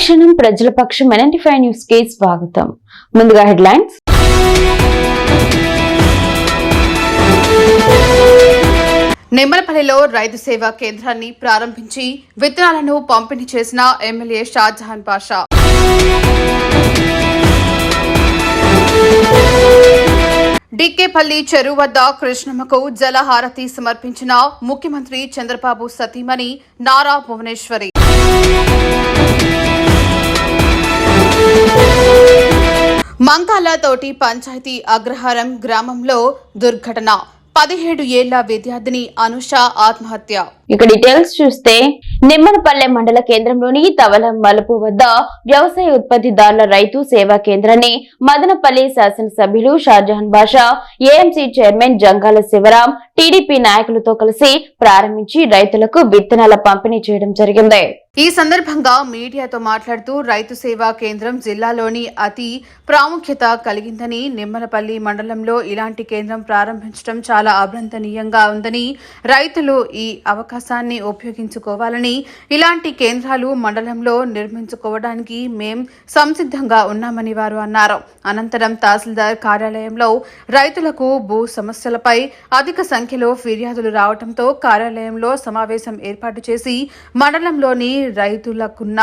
అనుక్షణం ప్రజల పక్షం ఎన్ఎన్టీ న్యూస్కి స్వాగతం. ముందుగా హెడ్లైన్స్. నిమ్మలపల్లిలో రైతు సేవా కేంద్రాన్ని ప్రారంభించి విత్తనాలను పంపిణీ చేసిన ఎమ్మెల్యే షాజహాన్ పాషా. డిక్కేపల్లి చెరువు వద్ద కృష్ణమ్మకు జలహారతి సమర్పించిన ముఖ్యమంత్రి చంద్రబాబు సతీమణి నారా భువనేశ్వరి. మంకాలతోటి పంచాయతీ అగ్రహారం గ్రామంలో దుర్ఘటన. పదిహేడు ఏళ్ళ విద్యార్థిని అనుష ఆత్మహత్య. ఇక డీటెయిల్స్ చూస్తే నిమ్మనపల్లె మండల కేంద్రంలోని తవలం మలుపు వద్ద వ్యవసాయ ఉత్పత్తిదారుల రైతు సేవా కేంద్రాన్ని మదనపల్లి శాసనసభ్యులు Shahjahan Basha AMC chairman Jangala Sivaram TDP నాయకులతో కలిసి ప్రారంభించి రైతులకు విత్తనాల పంపిణీ చేయడం జరిగింది. ఈ సందర్భంగా మీడియాతో మాట్లాడుతూ రైతు సేవా కేంద్రం జిల్లాలోని అతి ప్రాముఖ్యత కలిగిందని నిమ్మలపల్లి మండలంలో ఇలాంటి కేంద్రం ప్రారంభించడం చాలా అభ్రంతనీయంగా ఉందని రైతులు ఈ అవకాశాన్ని ఉపయోగించుకోవాలని ఇలాంటి కేంద్రాలు మండలంలో నిర్మించుకోవడానికి మేం సంసిద్ధంగా ఉన్నామని వారు అన్నారు. అనంతరం తహసీల్దార్ కార్యాలయంలో రైతులకు భూ సమస్యలపై అధిక సంఖ్యలో ఫిర్యాదులు రావడంతో కార్యాలయంలో సమావేశం ఏర్పాటు చేసి మండలంలోని రైతులకున్న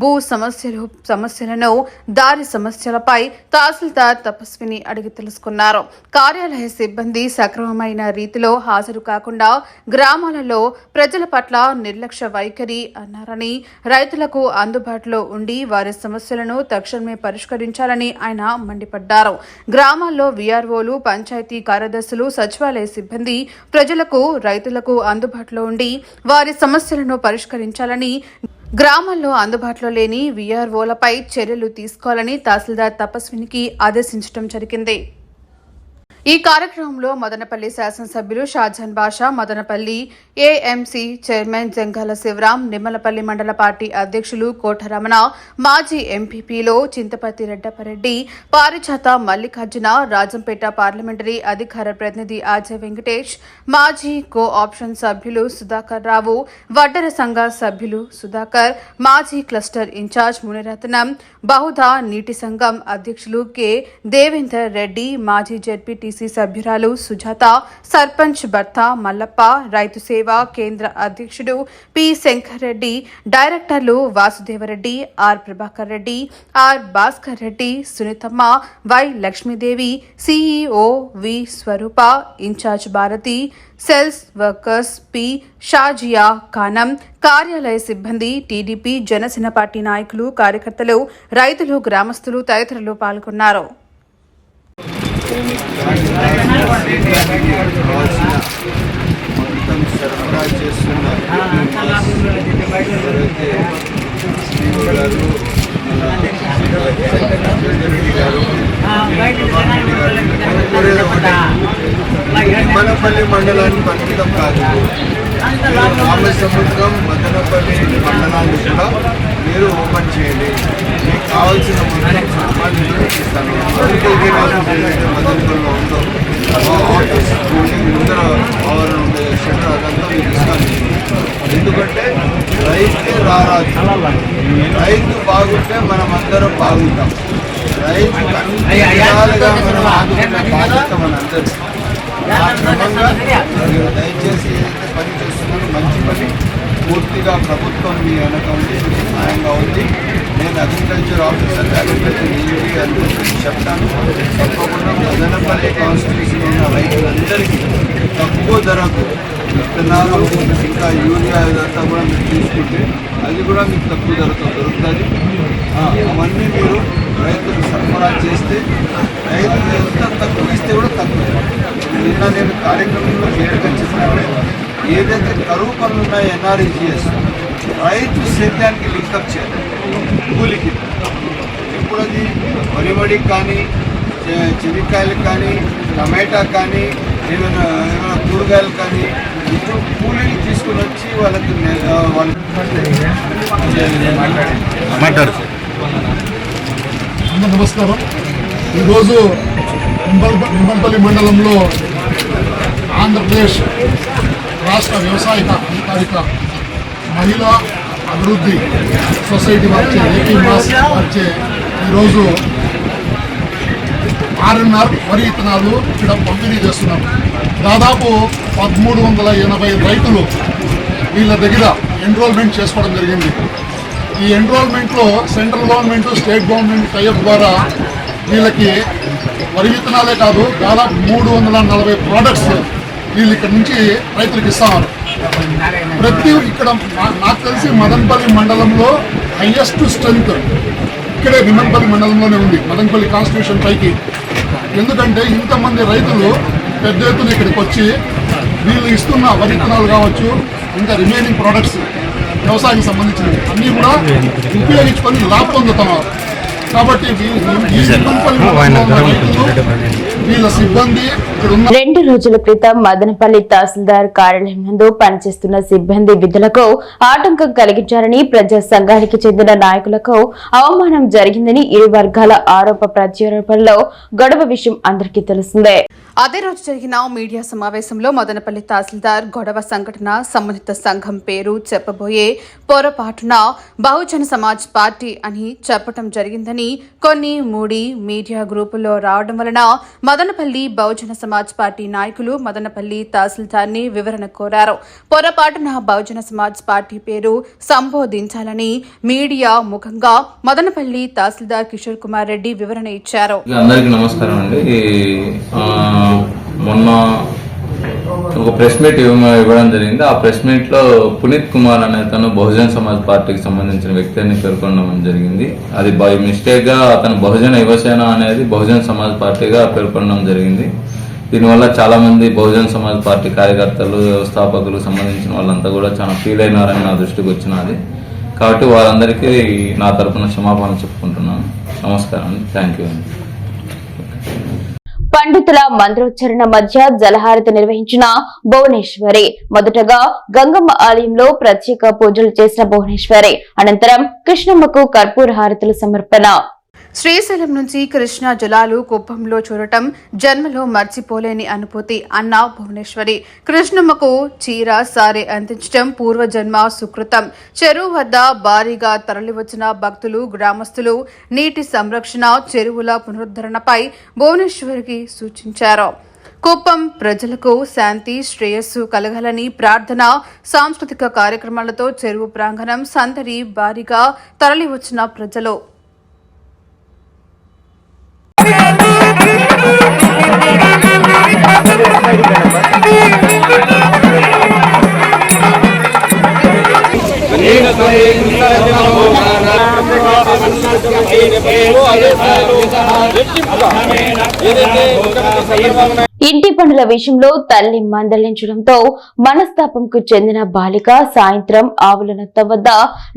భూ సమస్యలు సమస్యలను దారి సమస్యలపై తహసీల్దార్ తపస్విని అడిగి తెలుసుకున్నారు. కార్యాలయ సిబ్బంది సక్రమమైన రీతిలో హాజరు కాకుండా గ్రామాలలో ప్రజల పట్ల నిర్లక్ష్య వైఖరి అన్నారని రైతులకు అందుబాటులో ఉండి వారి సమస్యలను తక్షణమే పరిష్కరించాలని ఆయన మండిపడ్డారు. గ్రామాల్లో వీఆర్ఓలు పంచాయతీ కార్యదర్శులు సచివాలయ సిబ్బంది ప్రజలకు రైతులకు అందుబాటులో ఉండి వారి సమస్యలను పరిష్కరించాలని గ్రామాల్లో అందుబాటులో లేని వీఆర్ఓలపై చర్యలు తీసుకోవాలని తహసీల్దార్ తపస్వినికి ఆదేశించడం జరిగింది. ఈ కార్యక్రమంలో మదనపల్లి శాసనసభ్యులు షాజహాన్ బాషా మదనపల్లి ఏఎంసీ చైర్మన్ జంగాల శివరాం నిమ్మలపల్లి మండల పార్టీ అధ్యక్షులు కోటరమణ మాజీ ఎంపీపీలో చింతపతి రెడ్డపరెడ్డి పారిజాత మల్లికార్జున రాజంపేట పార్లమెంటరీ అధికార ప్రతినిధి అజయ్ వెంకటేష్ మాజీ కో ఆప్షన్ సభ్యులు సుధాకర్ రావు వడ్డర సంఘ సభ్యులు సుధాకర్ మాజీ క్లస్టర్ ఇన్ఛార్జ్ మునిరత్నం బహుదా నీటి సంఘం అధ్యక్షులు కె. దేవేందర్ రెడ్డి మాజీ జెడ్పీటీసీ సభ్యురాలు సుజాత సర్పంచ్ భర్త మల్లప్ప రైతు సేవా కేంద్ర అధ్యక్షుడు పి శంకర్ రెడ్డి డైరెక్టర్లు Vasudevareddy R Prabhakar Reddy R Bhaskar Reddy Sunithamma Y Lakshmidevi CEO V Swarupa incharge Bharathi sales workers P Shazia Khanam కార్యాలయ సిబ్బంది టీడీపీ జనసేన పార్టీ నాయకులు కార్యకర్తలు రైతులు గ్రామస్తులు తదితరులు పాల్గొన్నారు. మొత్తం సరఫరా చేస్తున్న ఎవరైతే గారు రెడ్డి గారు మనపల్లి మండలానికి పరిమితం కాదు. రామ సముద్రం మదనపల్లి మండలాన్ని కూడా మీరు ఓపెన్ చేయండి. మీకు కావాల్సిన మీకు ఇస్తాను. అందుకే నాకు ఏదైతే మదనపల్లిలో ఉందో ఆఫీస్ బిల్డింగ్ ముందర ఆవరణ ఉండే షట్టర్ అదంతా మీకు ఇస్తాను. ఎందుకంటే రైతే రారాజు. రైతు బాగుంటే మనం అందరం బాగుంటాం. రైతు విధాలుగా మనం ఆదుకునే బాధ్యత మనందరం ఆ క్రమంగా మీరు దయచేసి ఏదైతే పని చేస్తున్నారో మంచి పని. పూర్తిగా ప్రభుత్వం మీ వెనక ఉంది మీకు సహాయంగా ఉంది. నేను అగ్రికల్చర్ ఆఫీసర్ అగ్రికల్చర్ ఇంజనీర్ అందరికీ చెప్తాను. తప్పకుండా మదనపల్లి కాన్స్టిట్యూషన్ ఉన్న రైతులందరికీ తక్కువ ధరకు విత్తనాలు ఇంకా యూరియా ఇదంతా కూడా మీరు తీసుకుంటే అది కూడా మీకు తక్కువ ధరతో దొరుకుతుంది. అవన్నీ మీరు రైతులకు సరఫరా చేస్తే రైతులు ఎంత తక్కువ ఇస్తే కూడా తక్కువ నిన్న నేను కార్యక్రమంలో క్లియర్గా చెప్పినట్టే ఏదైతే కరువు పనులు ఉన్నాయో ఎన్ఆర్ఈజిఎస్ రైతు సేద్యానికి లింకప్ చేయాలి కూలికి ఇప్పుడు అది వరివడి కానీ చెనిక్కాయలు కానీ టమాటా కానీ ఏమైనా ఏమైనా కూరగాయలు కానీ ఇప్పుడు కూలీలు తీసుకుని వచ్చి వాళ్ళకి నె- వాళ్ళకి మాట్లాడు నమస్కారం. ఈరోజు నింబల్ నింబల్పల్లి మండలంలో ఆంధ్రప్రదేశ్ రాష్ట్ర వ్యవసాయ అధికారిక మహిళా అభివృద్ధి సొసైటీ వచ్చే ఏపీ మాస్ వచ్చే ఈరోజు ఆర్ఎన్ఆర్ వరి విత్తనాలు ఇక్కడ పంపిణీ చేస్తున్నాం. దాదాపు పదమూడు వందల ఎనభై రైతులు వీళ్ళ దగ్గర ఎన్రోల్మెంట్ చేసుకోవడం జరిగింది. ఈ ఎన్రోల్మెంట్లో central government state government type ద్వారా వీళ్ళకి వరి విత్తనాలే కాదు దాదాపు మూడు వందల నలభై ప్రోడక్ట్స్ వీళ్ళు ఇక్కడ నుంచి రైతులకు ఇస్తున్నారు. ప్రతి ఇక్కడ నాకు తెలిసి మదన్పల్లి మండలంలో హైయెస్ట్ స్ట్రెంగ్త్ ఇక్కడే మిమ్మన్పల్లి మండలంలోనే ఉంది మదన్పల్లి కాన్స్టిట్యూషన్ పైకి. ఎందుకంటే ఇంతమంది రైతులు పెద్ద ఎత్తున ఇక్కడికి వచ్చి వీళ్ళు ఇస్తున్న వరి విత్తనాలు కావచ్చు ఇంకా రిమైనింగ్ ప్రోడక్ట్స్ వ్యవసాయానికి సంబంధించినవి అన్నీ కూడా ఉపయోగించుకొని లాభ పొందుతున్నారు. రెండు రోజుల క్రితం మదనపల్లి తహసీల్దార్ కార్యాలయం నందు పనిచేస్తున్న సిబ్బంది విధులకు ఆటంకం కలిగించారని ప్రజా సంఘానికి చెందిన నాయకులకు అవమానం జరిగిందని ఇరు వర్గాల ఆరోప ప్రత్యారోపణలో గొడవ విషయం అందరికీ తెలిసిందే. అదే రోజు జరిగిన మీడియా సమావేశంలో మదనపల్లి తహసీల్దార్ గొడవ సంఘటన సంబంధిత సంఘం పేరు చెప్పబోయే పొరపాటున బహుజన సమాజ్ పార్టీ అని చెప్పటం జరిగిందని కొన్ని మూడి మీడియా గ్రూపుల్లో రావడం వలన మదనపల్లి బహుజన సమాజ్ పార్టీ నాయకులు మదనపల్లి తహసీల్దార్ని వివరణ కోరారు. పొరపాటున బహుజన సమాజ్ పార్టీ పేరు సంబోధించాలని మీడియా ముఖంగా మదనపల్లి తహసీల్దార్ కిషోర్ కుమార్ రెడ్డి వివరణ ఇచ్చారు. అందరికీ నమస్కారం అండి. మొన్న ఒక ప్రెస్ మీట్ ఇవ్వడం జరిగింది. ఆ ప్రెస్ మీట్లో పునీత్ కుమార్ అనే తను బహుజన్ సమాజ్ పార్టీకి సంబంధించిన వ్యక్తి అని పేర్కొనడం జరిగింది. అది బై మిస్టేక్గా అతను బహుజన యువసేన అనేది బహుజన్ సమాజ్ పార్టీగా పేర్కొనడం జరిగింది. దీనివల్ల చాలా మంది బహుజన్ సమాజ్ పార్టీ కార్యకర్తలు వ్యవస్థాపకులు సంబంధించిన వాళ్ళంతా కూడా చాలా ఫీల్ అయినారని నా దృష్టికి వచ్చినది కాబట్టి వారందరికీ నా తరపున క్షమాపణ చెప్పుకుంటున్నాను. నమస్కారం అండి. థ్యాంక్ యూ అండి. పండితుల మంత్రోచ్చరణ మధ్య జలహారతి నిర్వహించిన భువనేశ్వరి. మొదటగా గంగమ్మ ఆలయంలో ప్రత్యేక పూజలు చేసిన భువనేశ్వరి. అనంతరం కృష్ణమ్మకు కర్పూర హారతుల సమర్పణ. శ్రీశైలం నుంచి కృష్ణా జలాలు కుప్పంలో చూడటం జన్మలో మర్చిపోలేని అనుభూతి అన్న భువనేశ్వరి. కృష్ణమ్మకు చీర సారే అందించడం పూర్వజన్మ సుకృతం. చెరువు వద్ద భారీగా తరలివచ్చిన భక్తులు గ్రామస్తులు నీటి సంరక్షణ చెరువుల పునరుద్ధరణపై భువనేశ్వరికి సూచించారు. కుప్పం ప్రజలకు శాంతి శ్రేయస్సు కలగాలని ప్రార్థన సాంస్కృతిక కార్యక్రమాలతో చెరువు ప్రాంగణం సందడి భారీగా తరలివచ్చిన ప్రజలు. கண்டிப்பாக ఇంటి పనుల విషయంలో తల్లి మందలించడంతో మనస్తాపంకు చెందిన బాలిక సాయంత్రం ఆవులనత్త వద్ద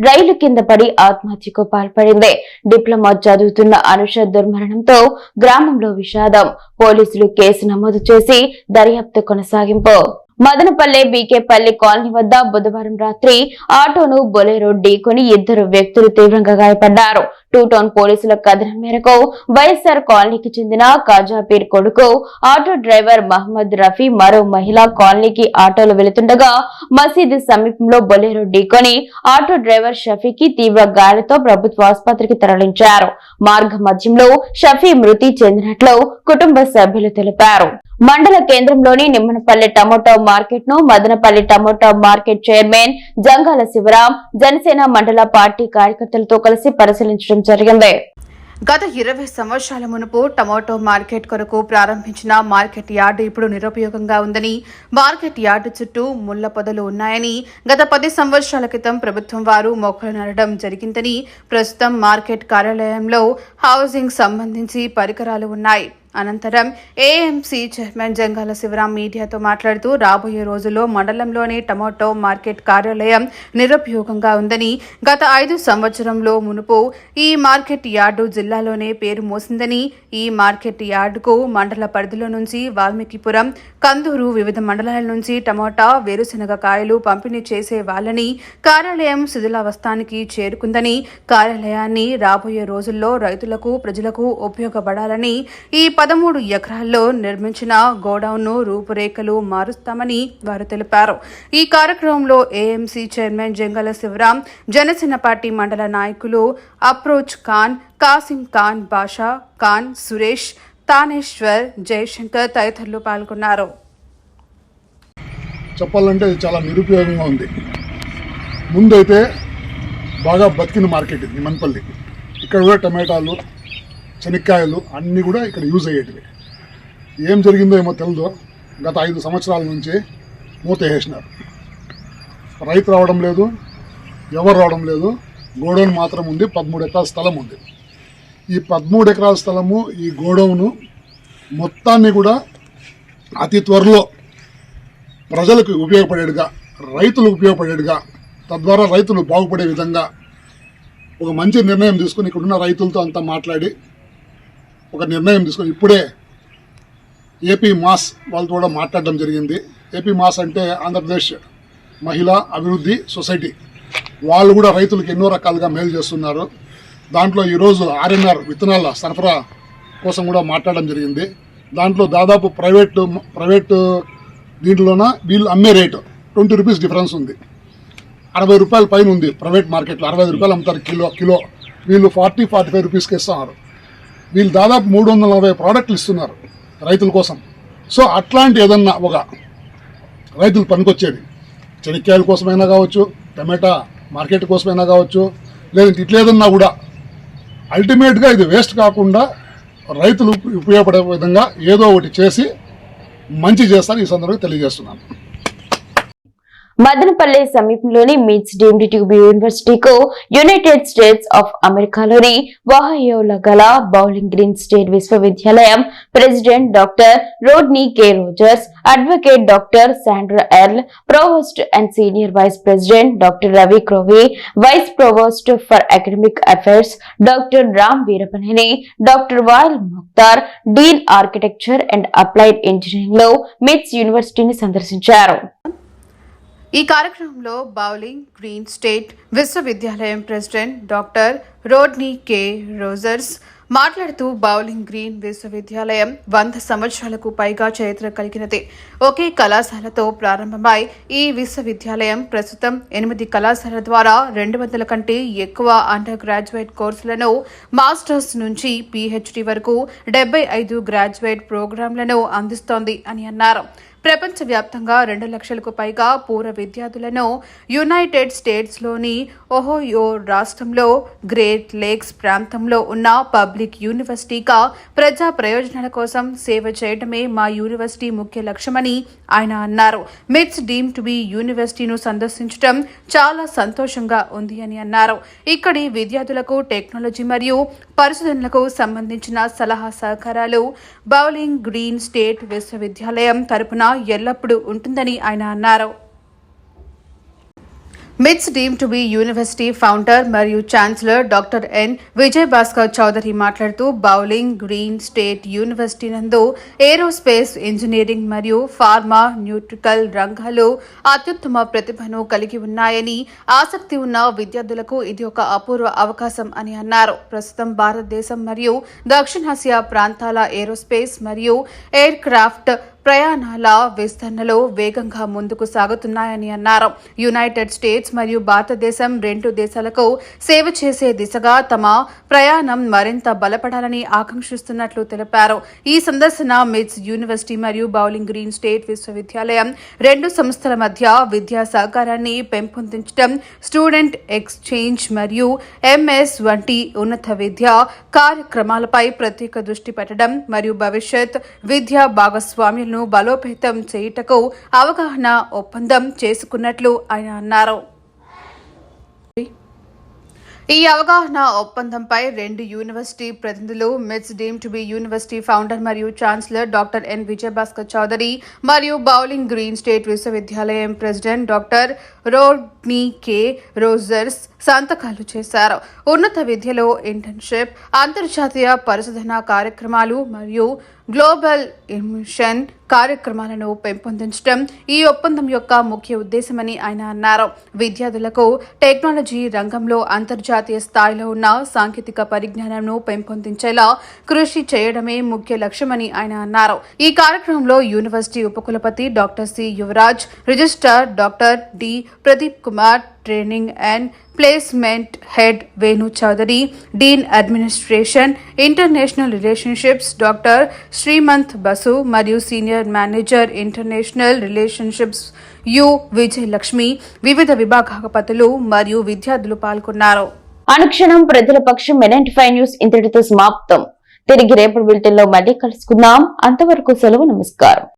రైలు కింద పడి ఆత్మహత్యకు పాల్పడింది. డిప్లొమా చదువుతున్న అనుష దుర్మరణంతో గ్రామంలో విషాదం. పోలీసులు కేసు నమోదు చేసి దర్యాప్తు కొనసాగింపు. మదనపల్లె బీకేపల్లి కాలనీ వద్ద బుధవారం రాత్రి ఆటోను బొలేరో ఢీకొని ఇద్దరు వ్యక్తులు తీవ్రంగా గాయపడ్డారు. టూ టౌన్ పోలీసుల కథనం మేరకు వైఎస్ఆర్ కాలనీకి చెందిన కాజాపీర్ కొడుకు ఆటో డ్రైవర్ మహమ్మద్ రఫీ మరో మహిళ కాలనీకి ఆటోలో వెళుతుండగా మసీదు సమీపంలో బొలెరో ఢీకొని ఆటో డ్రైవర్ షఫీకి తీవ్ర గాయాలతో ప్రభుత్వ ఆసుపత్రికి తరలించారు. మార్గ మధ్యంలో షఫీ మృతి చెందినట్లు కుటుంబ సభ్యులు తెలిపారు. మండల కేంద్రంలోని నిమ్మనపల్లి టమోటా మార్కెట్ను Madanapalli tomato market chairman Jangala Sivaram Janasena మండల పార్టీ కార్యకర్తలతో కలిసి పరిశీలించడం జరిగింది. గత ఇరవై సంవత్సరాల మునుపు టమాటో మార్కెట్ కొరకు ప్రారంభించిన మార్కెట్ యార్డు ఇప్పుడు నిరుపయోగంగా ఉందని మార్కెట్ యార్డు చుట్టూ ముళ్ళ పొదలు ఉన్నాయని గత పది సంవత్సరాల క్రితం ప్రభుత్వం వారు మొక్కలు నాటడం జరిగిందని ప్రస్తుతం మార్కెట్ కార్యాలయంలో హౌసింగ్ సంబంధించి పరికరాలు ఉన్నాయి. అనంతరం ఏఎంసీ చైర్మన్ జంగాల శివరాం మీడియాతో మాట్లాడుతూ రాబోయే రోజుల్లో మండలంలోని టమాటో మార్కెట్ కార్యాలయం నిరుపయోగంగా ఉందని గత ఐదు సంవత్సరంలో మునుపు ఈ మార్కెట్ యార్డు జిల్లాలోనే పేరు మోసిందని ఈ మార్కెట్ యార్డుకు మండల పరిధిలో నుంచి వాల్మీకిపురం కందూరు వివిధ మండలాల నుంచి టమాటా వేరుశనగ కాయలు పంపిణీ చేసే వాళ్ళని కార్యాలయం శిథిలావస్థానికి చేరుకుందని కార్యాలయాన్ని రాబోయే రోజుల్లో రైతులకు ప్రజలకు ఉపయోగపడాలని ఈ పదమూడు ఎకరాల్లో నిర్మించిన గోడౌన్ను రూపురేఖలు మారుస్తామని వారు తెలిపారు. ఈ కార్యక్రమంలో AMC chairman Jangala Sivaram Janasena party మండల నాయకులు అప్రోచ్ ఖాన్ కాసిం ఖాన్ బాషా ఖాన్ సురేష్ తానేశ్వర్ జయశంకర్ తదితరులు పాల్గొన్నారు. చెప్పాలంటే చాలా నిరుపయోగంగా ఉంది. ముందైతే బాగా బతికిన మార్కెట్ ఇది నిమ్మన్పల్లి ఇక్కడ కూడా టమాటాలు చెనిక్కాయలు అన్నీ కూడా ఇక్కడ యూజ్ అయ్యేటివి. ఏం జరిగిందో ఏమో తెలియదు గత ఐదు సంవత్సరాల నుంచి మూత వేసినారు. రైతు రావడం లేదు ఎవరు రావడం లేదు గోడౌన్ మాత్రం ఉంది పదమూడు ఎకరాల స్థలం ఉంది. ఈ పదమూడు ఎకరాల స్థలము ఈ గోడౌను మొత్తాన్ని కూడా అతి త్వరలో ప్రజలకు ఉపయోగపడేట్టుగా రైతులకు ఉపయోగపడేట్టుగా తద్వారా రైతులు బాగుపడే విధంగా ఒక మంచి నిర్ణయం తీసుకుని ఇక్కడున్న రైతులతో అంతా మాట్లాడి ఒక నిర్ణయం తీసుకొని ఇప్పుడే ఏపీ మాస్ వాళ్ళతో కూడా మాట్లాడడం జరిగింది. ఏపీ మాస్ అంటే ఆంధ్రప్రదేశ్ మహిళా అభివృద్ధి సొసైటీ. వాళ్ళు కూడా రైతులకు ఎన్నో రకాలుగా మేలు చేస్తున్నారు. దాంట్లో ఈరోజు ఆర్ఎన్ఆర్ విత్తనాల సరఫరా కోసం కూడా మాట్లాడడం జరిగింది. దాంట్లో దాదాపు ప్రైవేట్ ప్రైవేట్ దీంట్లోన వీళ్ళు అమ్మే రేటు ట్వంటీ రూపీస్ డిఫరెన్స్ ఉంది. అరవై రూపాయల పైన ఉంది ప్రైవేట్ మార్కెట్లో. అరవై రూపాయలు అమ్ముతారు కిలో కిలో. వీళ్ళు ఫార్టీ ఫార్టీ ఫైవ్ రూపీస్కి ఇస్తున్నారు. వీళ్ళు దాదాపు మూడు వందల నలభై ప్రోడక్ట్లు ఇస్తున్నారు రైతుల కోసం. సో అట్లాంటి ఏదన్నా ఒక రైతులు పనికొచ్చేది. చెనిక్కాయల కోసమైనా కావచ్చు టమాటా మార్కెట్ కోసమైనా కావచ్చు లేదంటే ఇట్లేదన్నా కూడా. అల్టిమేట్గా ఇది వేస్ట్ కాకుండా రైతులు ఉపయోగపడే విధంగా ఏదో ఒకటి చేసి మంచి చేస్తాను ఈ సందర్భంగా తెలియజేస్తున్నాను. మదనపల్లె సమీపంలోని మిడ్స్ డీమ్డ్ ట్యూబ్ యూనివర్సిటీకు యునైటెడ్ స్టేట్స్ ఆఫ్ అమెరికాలోని వహయోలో గల బౌలింగ్ గ్రీన్ స్టేట్ విశ్వవిద్యాలయం president doctor Rodney K Rogers advocate doctor Sandra Earl provost and senior vice president doctor Ravi Krovi vice provost for academic affairs doctor Ram Veerapaneni doctor Wael Mokhtar dean architecture and applied ఇంజనీరింగ్లో mids యూనివర్సిటీని సందర్శించారు. ఈ కార్యక్రమంలో Bowling Green State విశ్వవిద్యాలయం president doctor Rodney K Rogers మాట్లాడుతూ Bowling Green విశ్వవిద్యాలయం వంద సంవత్సరాలకు పైగా చరిత్ర కలిగినది. ఒకే కళాశాలతో ప్రారంభమై ఈ విశ్వవిద్యాలయం ప్రస్తుతం ఎనిమిది కళాశాలల ద్వారా రెండు వందల కంటే ఎక్కువ అండర్ గ్రాడ్యుయేట్ కోర్సులను మాస్టర్స్ నుంచి పీహెచ్డీ వరకు డెబ్బై ఐదు గ్రాడ్యుయేట్ ప్రోగ్రాంలను అందిస్తోంది అని అన్నారు. ప్రపంచవ్యాప్తంగా రెండు లక్షలకు పైగా పూర్వ విద్యార్థులను యునైటెడ్ స్టేట్స్లోని ఒహోయో రాష్ట్రంలో గ్రేట్ లేక్స్ ప్రాంతంలో ఉన్న పబ్లిక్ యూనివర్సిటీగా ప్రజా ప్రయోజనాల కోసం సేవ చేయడమే మా యూనివర్సిటీ ముఖ్య లక్ష్యమని ఆయన అన్నారు. మిట్స్ డీమ్ టు బి యూనివర్సిటీను సందర్శించడం చాలా సంతోషంగా ఉంది అని అన్నారు. ఇక్కడి విద్యార్థులకు టెక్నాలజీ మరియు పరిశోధనలకు సంబంధించిన సలహా సహకారాలు బౌలింగ్ గ్రీన్ స్టేట్ విశ్వవిద్యాలయం తరపున ఎల్లప్పుడూ ఉంటుందని ఆయన అన్నారు. MITS deemed to be university founder మరియు chancellor doctor N Vijay Bhaskar Chowdary మాట్లాడుతూ బౌలింగ్ గ్రీన్ స్టేట్ యూనివర్సిటీ నందు ఏరోస్పేస్ ఇంజనీరింగ్ మరియు ఫార్మా న్యూట్రికల్ రంగాలు అత్యుత్తమ ప్రతిభను కలిగి ఉన్నాయని ఆసక్తి ఉన్న విద్యార్థులకు ఇది ఒక అపూర్వ అవకాశం అని అన్నారు. ప్రస్తుతం భారతదేశం మరియు దక్షిణాసియా ప్రాంతాల ఏరోస్పేస్ మరియు ఎయిర్ క్రాఫ్ట్ ప్రయాణాల విస్తరణలో వేగంగా ముందుకు సాగుతున్నాయని అన్నారు. యునైటెడ్ స్టేట్స్ మరియు భారతదేశం రెండు దేశాలకు సేవ చేసే దిశగా తమ ప్రయాణం మరింత బలపడాలని ఆకాంక్షిస్తున్నట్లు తెలిపారు. ఈ సందర్శన మిడ్స్ యూనివర్సిటీ మరియు బౌలింగ్ గ్రీన్ స్టేట్ విశ్వవిద్యాలయం రెండు సంస్థల మధ్య విద్యా సహకారాన్ని పెంపొందించడం స్టూడెంట్ ఎక్స్చేంజ్ మరియు ఎంఎస్ వంటి ఉన్నత విద్యా కార్యక్రమాలపై ప్రత్యేక దృష్టి పెట్టడం మరియు భవిష్యత్ విద్యా భాగస్వామ్యులను బలోపేతం చేయుటకు అవగాహన ఒప్పందం చేసుకున్నట్లు ఆయన అన్నారు. ఈ అవగాహన ఒప్పందంపై రెండు యూనివర్సిటీ ప్రతినిధులు MITS deemed to be university founder మరియు chancellor doctor N. Vijayabhaskar Chowdary మరియు బౌలింగ్ గ్రీన్ స్టేట్ విశ్వవిద్యాలయం president doctor Rodney K Rogers సంతకాలు చేశారు. ఉన్నత విద్యలో ఇంటర్న్షిప్ అంతర్జాతీయ పరిశోధన కార్యక్రమాలు మరియు గ్లోబల్ ఇమిషన్ కార్యక్రమాలను పెంపొందించడం ఈ ఒప్పందం యొక్క ముఖ్య ఉద్దేశమని ఆయన అన్నారు. విద్యార్థులకు టెక్నాలజీ రంగంలో అంతర్జాతీయ స్థాయిలో ఉన్న సాంకేతిక పరిజ్ఞానంను పెంపొందించేలా కృషి చేయడమే ముఖ్య లక్ష్యమని ఆయన అన్నారు. ఈ కార్యక్రమంలో యూనివర్సిటీ ఉపకులపతి doctor C Yuvaraj registrar doctor D Pradeep Kumar training and placement head Venu Chowdary dean administration international relationships doctor Srimanth Basu మరియు senior manager international relationships U Vijayalakshmi వివిధ విభాగపతులు మరియు విద్యార్థులు పాల్గొన్నారు. అనుక్షణం ప్రజల పక్షం ఎన్ఎంటీ ఫైవ్ న్యూస్ ఇంతటితో సమాప్తం. తిరిగి రేపటి బిల్టెన్ మళ్ళీ కలుసుకుందాం. అంతవరకు సెలవు నమస్కారం.